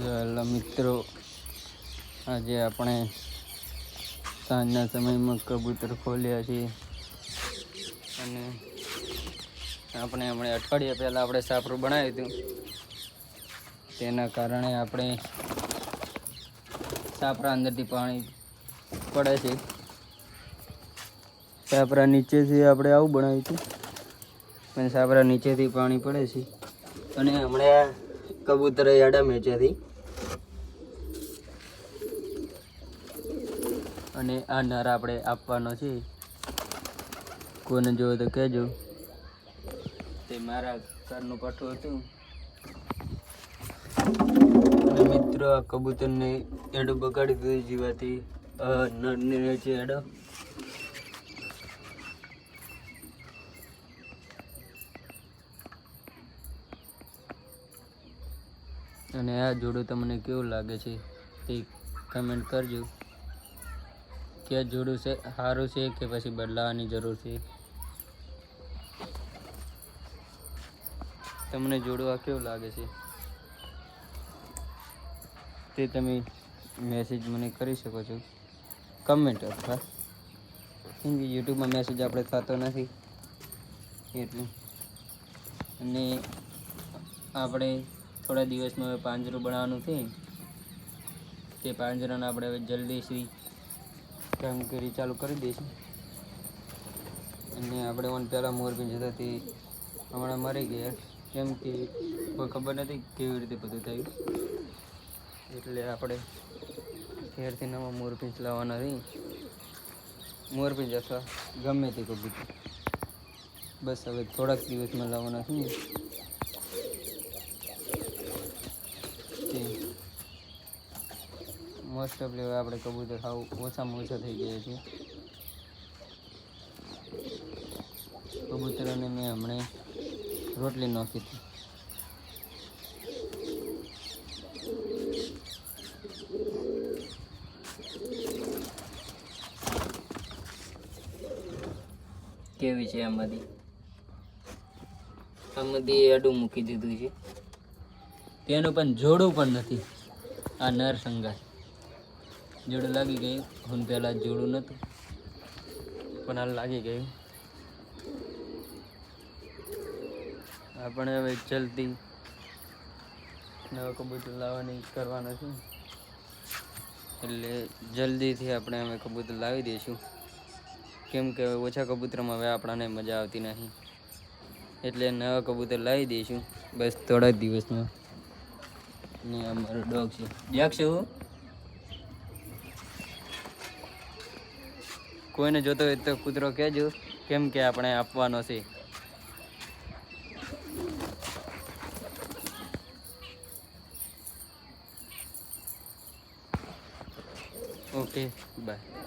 Hello મિત્રો, આજે આપણે સાંજના સમયમાં કબૂતર ખોલ્યા છીએ. અને આપણે હમણાં અઠવાડિયા પહેલાં આપણે સાપરું બનાવ્યું હતું. તેના કારણે આપણે સાપરા અંદરથી પાણી પડે છે. સાપરા નીચેથી આપણે આવું બનાવ્યું હતું. અને સાપરા નીચેથી પાણી પડે છે. અને હમણાં કબૂતર આડા મેચ્યાથી અને આ નર આપણે આપવાનો છે. કોને જોયો તો કહેજો. તે મારા ઘરનું પઠું હતું. અને મિત્રો, આ કબૂતરને એડું બગાડી દીધું જીવાથી નરને છે એડો અને આ જોડું તમને કેવું લાગે છે તે કમેન્ટ કરજો. કે જોડું છે સારું છે કે પછી બદલાવાની જરૂર છે? તમને જોડું આ કેવું લાગે છે? તે તમે મેસેજ મને કરી શકો છો. કમેન્ટ અથવા કેમ કે યુટ્યુબમાં મેસેજ આપણે થતો નથી. એટલે અને આપણે થોડા દિવસમાં હવે પાંજરું બનાવવાનું છે. તે પાંજરાને આપણે હવે જલ્દીથી કામગીરી ચાલુ કરી દઈશું. અને આપણે ઓન પહેલાં મોરબી જતા તે હમણાં મરી ગયા. કેમ કે કોઈ ખબર નથી કેવી રીતે બધું થયું. એટલે આપણે ઘેરથી નવા મોરપીંચ લાવવાના રહી મોરપીંચ અથવા ગમે તે કબૂતર બસ હવે થોડાક દિવસમાં લાવવાના છીએ તે મોસ્ટ ઓફલી હવે આપણે કબૂતર સાવ ઓછામાં ઓછા થઈ ગયા છે. કબૂતરોને મેં હમણાં રોટલી નાખી હતી. કેવી છે આમાંથી આમાંથી અડું મૂકી દીધું છે. તેનું પણ જોડું પણ નથી. આ નર સંગાર જોડું લાગી ગયું હું પહેલાં જોડું નહોતું પણ હાલ લાગી ગયું. આપણે હવે જલ્દી નવા કબૂતર લાવવાની કરવાના છે. એટલે જલ્દીથી આપણે અમે કબૂતર લાવી દઈશું. કેમ કે ઓછા કબૂતરમાં હવે આપણને મજા આવતી નથી એટલે નવા કબૂતર લાવી દઈશું. બસ થોડા દિવસમાં. ને અમારો ડોગ છે. જાગશું કોઈને જોતો હોય તો કૂતરો કહેજો કેમ કે આપણે આપવાનો છે. Okay bye